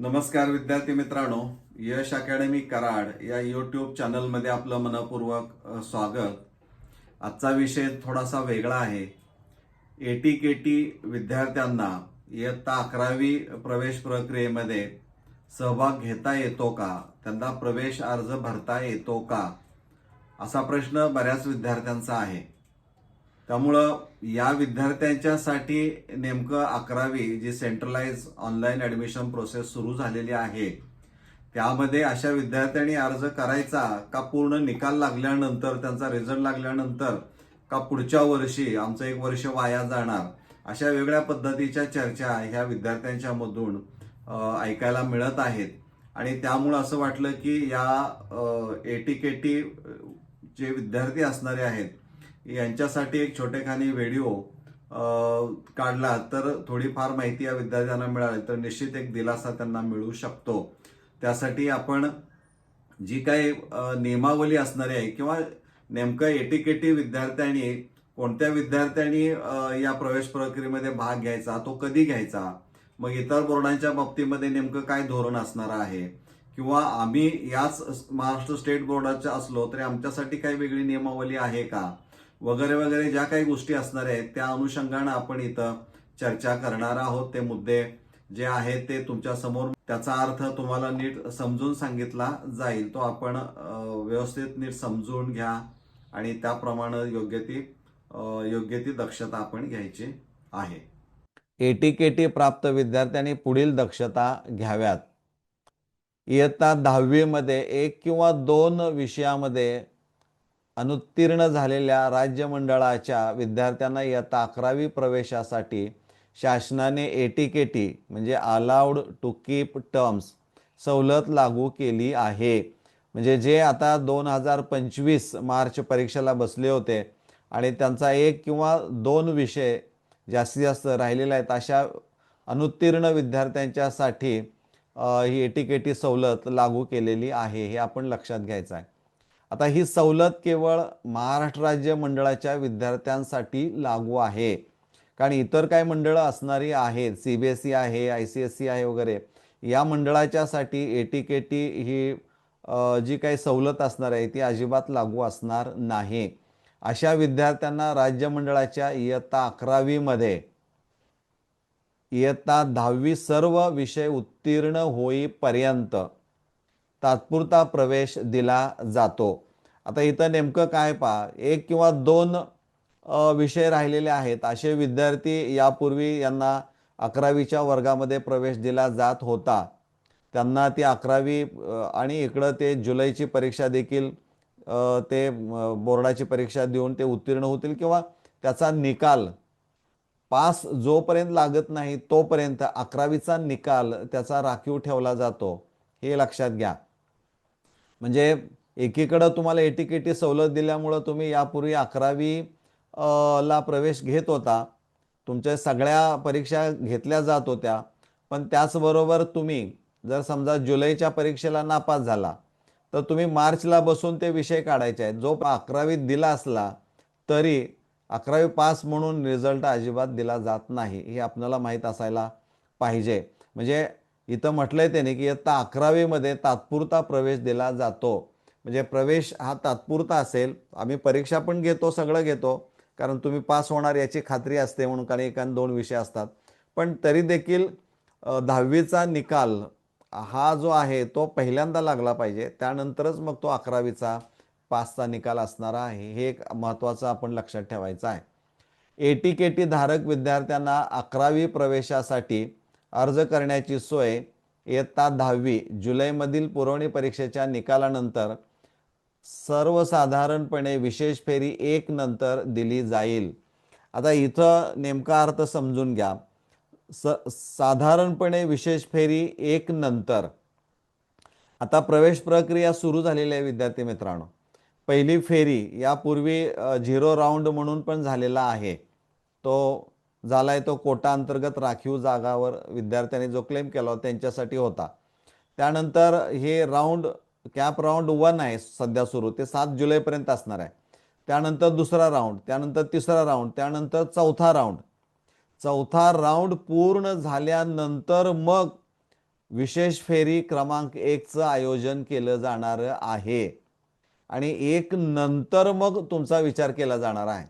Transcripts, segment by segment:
नमस्कार विद्यार्थी मित्रांनो यश अकॅडमी कराड या यूट्यूब चॅनलमध्ये आपलं मनपूर्वक स्वागत. आजचा विषय थोडासा वेगळा आहे. ए टी के टी विद्यार्थ्यांना इयत्ता अकरावी प्रवेश प्रक्रियेमध्ये सहभाग घेता येतो का? त्यांना प्रवेश अर्ज भरता येतो का? असा प्रश्न बऱ्याच विद्यार्थ्यांचा आहे. त्यामुळं या विद्यार्थ्यांच्यासाठी नेमकं अकरावी जी सेंट्रलाइज ऑनलाईन ॲडमिशन प्रोसेस सुरू झालेली आहे त्यामध्ये अशा विद्यार्थ्यांनी अर्ज करायचा का पूर्ण निकाल लागल्यानंतर त्यांचा रिझल्ट लागल्यानंतर का पुढच्या वर्षी आमचं एक वर्ष वाया जाणार अशा वेगळ्या पद्धतीच्या चर्चा ह्या विद्यार्थ्यांच्या मधून ऐकायला मिळत आहेत. आणि त्यामुळं असं वाटलं की या ए टी के टी जे विद्यार्थी असणारे आहेत यांच्यासाठी एक छोटेखानी व्हिडिओ काढला तर थोडीफार माहिती या विद्यार्थ्यांना मिळाली. तर निश्चित एक दिलासा त्यांना मिळू शकतो. त्यासाठी आपण जी काही नियमावली असणारी आहे किंवा नेमकं एटीकेटी विद्यार्थ्यांनी कोणत्या विद्यार्थ्यांनी या प्रवेश प्रक्रियेमध्ये भाग घ्यायचा तो कधी घ्यायचा? मग इतर बोर्डांच्या बाबतीमध्ये नेमकं काय धोरण असणार आहे? किंवा आम्ही याच महाराष्ट्र स्टेट बोर्डाच्या असलो तरी आमच्यासाठी काही वेगळी नियमावली आहे का? वगैरे वगैरे ज्या काही गोष्टी असणार आहेत त्या अनुषंगानं आपण इथं चर्चा करणार आहोत. ते मुद्दे जे आहेत ते तुमच्यासमोर त्याचा अर्थ तुम्हाला नीट समजून सांगितला जाईल. तो आपण व्यवस्थित नीट समजून घ्या आणि त्याप्रमाणे योग्य ती योग्य ती दक्षता आपण घ्यायची आहे. एटी के टी प्राप्त विद्यार्थ्यांनी पुढील दक्षता घ्याव्यात. इयत्ता दहावीमध्ये एक किंवा दोन विषयामध्ये अनुत्तीर्ण झालेल्या राज्य मंडळाच्या विद्यार्थ्यांना इयत्ता अकरावी प्रवेशासाठी शासनाने ए टी के टी म्हणजे अलाउड टू कीप टर्म्स सवलत लागू केली आहे. म्हणजे जे आता दोन हजार पंचवीस मार्च परीक्षेला बसले होते आणि त्यांचा एक किंवा दोन विषय जास्तीत जास्त राहिलेले आहेत अशा अनुत्तीर्ण विद्यार्थ्यांच्यासाठी ही ए टी के टी सवलत लागू केलेली आहे हे आपण लक्षात घ्यायचं आहे. आता ही सवलत केवळ महाराष्ट्र राज्य मंडळाच्या विद्यार्थ्यांसाठी लागू आहे. कारण इतर काही मंडळं असणारी आहेत सी बी एस ई आहे आय सी एस सी आहे वगैरे या मंडळाच्यासाठी ए टी के टी ही जी काही सवलत असणार आहे ती अजिबात लागू असणार नाही. अशा विद्यार्थ्यांना राज्य मंडळाच्या इयत्ता अकरावीमध्ये इयत्ता दहावी सर्व विषय उत्तीर्ण होईपर्यंत तात्पुरता प्रवेश दिला जातो. आता इथं नेमकं काय पहा एक किंवा दोन विषय राहिलेले आहेत. असे विद्यार्थी यापूर्वी यांना अकरावीच्या वर्गामध्ये प्रवेश दिला जात होता. त्यांना ती अकरावी आणि इकडं ते जुलैची परीक्षा देखील ते बोर्डाची परीक्षा देऊन ते उत्तीर्ण होतील किंवा त्याचा निकाल पास जोपर्यंत लागत नाही तोपर्यंत अकरावीचा निकाल त्याचा राखीव ठेवला जातो. हे लक्षात घ्या. म्हणजे एकीकडं तुम्हाला एटीकेटी सवलत दिल्यामुळं तुम्ही यापूर्वी अकरावी ला प्रवेश घेत होता. तुमच्या सगळ्या परीक्षा घेतल्या जात होत्या. पण त्याचबरोबर तुम्ही जर समजा जुलैच्या परीक्षेला नापास झाला तर तुम्ही मार्चला बसून ते विषय काढायचे आहेत. जो अकरावीत दिला असला तरी अकरावी पास म्हणून रिझल्ट अजिबात दिला जात नाही. हे आपल्याला माहीत असायला पाहिजे. म्हणजे इथं म्हटलंय त्याने की इयत्ता अकरावीमध्ये तात्पुरता प्रवेश दिला जातो. म्हणजे प्रवेश हा तात्पुरता असेल. आम्ही परीक्षा पण घेतो सगळं घेतो. कारण तुम्ही पास होणार याची खात्री असते म्हणून कारण एकान दोन विषय असतात. पण तरी देखील दहावीचा निकाल हा जो आहे तो पहिल्यांदा लागला पाहिजे. त्यानंतरच मग तो अकरावीचा पासचा निकाल असणारा आहे. हे एक महत्त्वाचं आपण लक्षात ठेवायचं आहे. ए टी के टी धारक विद्यार्थ्यांना अकरावी प्रवेशासाठी अर्ज करण्याची सोय इयत्ता दहावी जुलैमधील पुरवणी परीक्षेच्या निकालानंतर सर्वसाधारणपणे विशेष फेरी एक नंतर दिली जाईल. आता इथं नेमका अर्थ समजून घ्या. स साधारणपणे विशेष फेरी एक नंतर. आता प्रवेश प्रक्रिया सुरू झालेली आहे विद्यार्थी मित्रांनो. पहिली फेरी यापूर्वी झिरो राऊंड म्हणून पण झालेला आहे. तो झालाय तो कोटा अंतर्गत राखीव जागावर विद्यार्थ्यांनी जो क्लेम केला होता त्यांच्यासाठी होता. त्यानंतर हे राऊंड कॅप राऊंड वन आहे सध्या सुरू. ते सात जुलैपर्यंत असणार आहे. त्यानंतर दुसरा राऊंड त्यानंतर तिसरा राऊंड त्यानंतर चौथा राऊंड चौथा राऊंड पूर्ण झाल्यानंतर मग विशेष फेरी क्रमांक एकचं आयोजन केलं जाणार आहे. आणि एक नंतर मग तुमचा विचार केला जाणार आहे.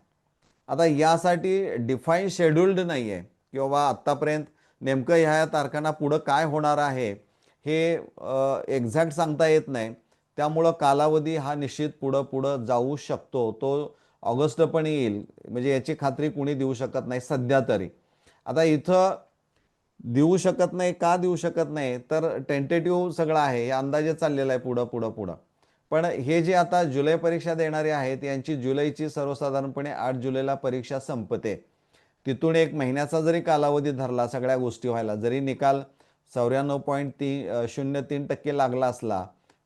आता यासाठी डिफाईन शेड्युल्ड नाही आहे किंवा आत्तापर्यंत नेमकं ह्या तारखांना पुढं काय होणार आहे हे एक्झॅक्ट सांगता येत नाही. त्यामुळं कालावधी हा निश्चित पुढं पुढं जाऊ शकतो. तो ऑगस्ट पण येईल. म्हणजे याची खात्री कुणी देऊ शकत नाही सध्या तरी. आता इथं देऊ शकत नाही का देऊ शकत नाही तर टेंटेटिव्ह सगळं आहे. हे अंदाजे चाललेलं आहे पुढं पुढं पुढं. पण हे जे आता जुलै परीक्षा देणारे आहेत यांची जुलैची सर्वसाधारणपणे आठ जुलैला परीक्षा संपते. तिथून एक महिन्याचा जरी कालावधी धरला सगळ्या गोष्टी व्हायला जरी निकाल चौऱ्याण्णव पॉईंट तीन शून्य तीन टक्के लागला असला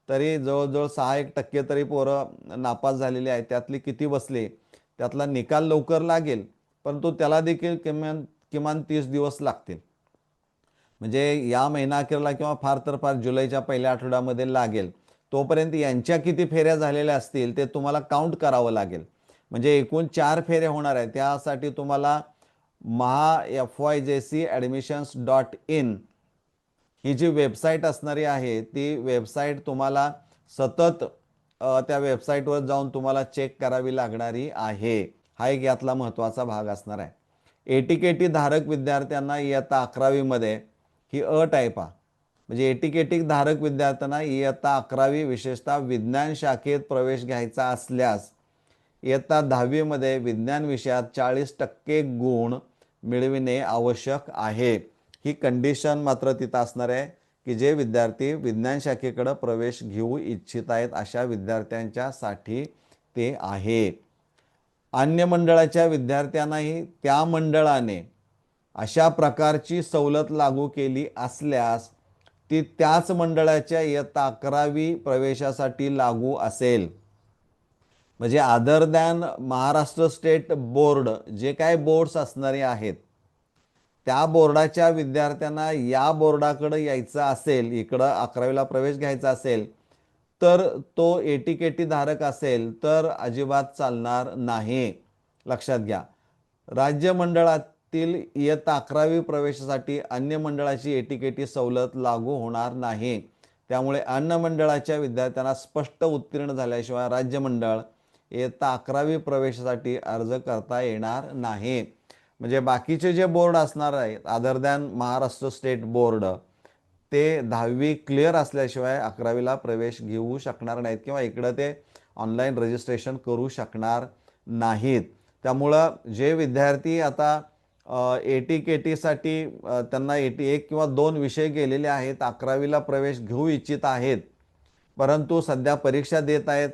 तरी जवळजवळ सहा एक टक्के तरी पोरं नापास झालेली आहेत. त्यातली किती बसले त्यातला निकाल लवकर लागेल परंतु त्याला देखील किमान किमान तीस दिवस लागतील. म्हणजे या महिना अखेरला किंवा फार तर फार जुलैच्या पहिल्या आठवड्यामध्ये लागेल. तोपर्यंत यांच्या किती फेऱ्या झालेल्या असतील ते तुम्हाला काउंट करावं लागेल. म्हणजे एकूण चार फेऱ्या होणार आहेत. त्यासाठी तुम्हाला Maha F Y J C admissions dot in ही जी वेबसाईट असणारी आहे ती वेबसाईट तुम्हाला सतत त्या वेबसाईटवर जाऊन तुम्हाला चेक करावी लागणारी आहे. हा एक यातला महत्त्वाचा भाग असणार आहे. एटी के टी धारक विद्यार्थ्यांना इयत्ता अकरावीमध्ये ही अ आहे म्हणजे एटिकेटिक धारक विद्यार्थ्यांना इयत्ता अकरावी विशेषतः विज्ञान शाखेत प्रवेश घ्यायचा असल्यास इयत्ता दहावीमध्ये विज्ञान विषयात चाळीस टक्के गुण मिळविणे आवश्यक आहे. ही कंडिशन मात्र तिथं असणार आहे की जे विद्यार्थी विज्ञान शाखेकडं प्रवेश घेऊ इच्छित आहेत अशा विद्यार्थ्यांच्यासाठी ते आहे. अन्य मंडळाच्या विद्यार्थ्यांनाही त्या मंडळाने अशा प्रकारची सवलत लागू केली असल्यास ती त्याच मंडळाच्या इयत्ता अकरावी प्रवेशासाठी लागू असेल. म्हणजे other than Maharashtra state board जे काय बोर्ड्स असणारे आहेत त्या बोर्डाच्या विद्यार्थ्यांना या बोर्डाकडे यायचं असेल इकडं अकरावीला प्रवेश घ्यायचा असेल तर तो एटीकेटी धारक असेल तर अजिबात चालणार नाही. लक्षात घ्या. राज्य मंडळात तील इयत्ता अकरावी प्रवेशासाठी अन्य मंडळाची एटीकेटी सवलत लागू होणार नाही. त्यामुळे अन्न मंडळाच्या विद्यार्थ्यांना स्पष्ट उत्तीर्ण झाल्याशिवाय राज्य मंडळ इयत्ता अकरावी प्रवेशासाठी अर्ज करता येणार नाही. म्हणजे बाकीचे जे बोर्ड असणार आहेत other than Maharashtra state board ते दहावी क्लिअर असल्याशिवाय अकरावीला प्रवेश घेऊ शकणार नाहीत किंवा इकडं ते ऑनलाईन रजिस्ट्रेशन करू शकणार नाहीत. त्यामुळं जे विद्यार्थी आता ए टी के टीसाठी त्यांना ए टी एक किंवा दोन विषय गेलेले आहेत. अकरावीला प्रवेश घेऊ इच्छित आहेत. परंतु सध्या परीक्षा देत आहेत.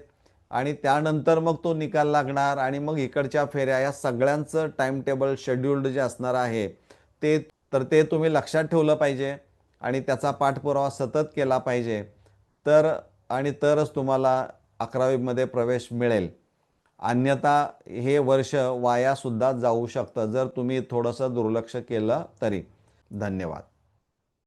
आणि त्यानंतर मग तो निकाल लागणार आणि मग इकडच्या फेऱ्या या सगळ्यांचं टाइम टेबल शेड्युल्ड जे असणार आहे ते तर ते तुम्ही लक्षात ठेवलं पाहिजे आणि त्याचा पाठपुरावा सतत केला पाहिजे. तर आणि तरच तुम्हाला अकरावीमध्ये प्रवेश मिळेल. अन्यथा हे वर्ष वायासुद्धा जाऊ शकतं जर तुम्ही थोडंसं दुर्लक्ष केलं तरी. धन्यवाद.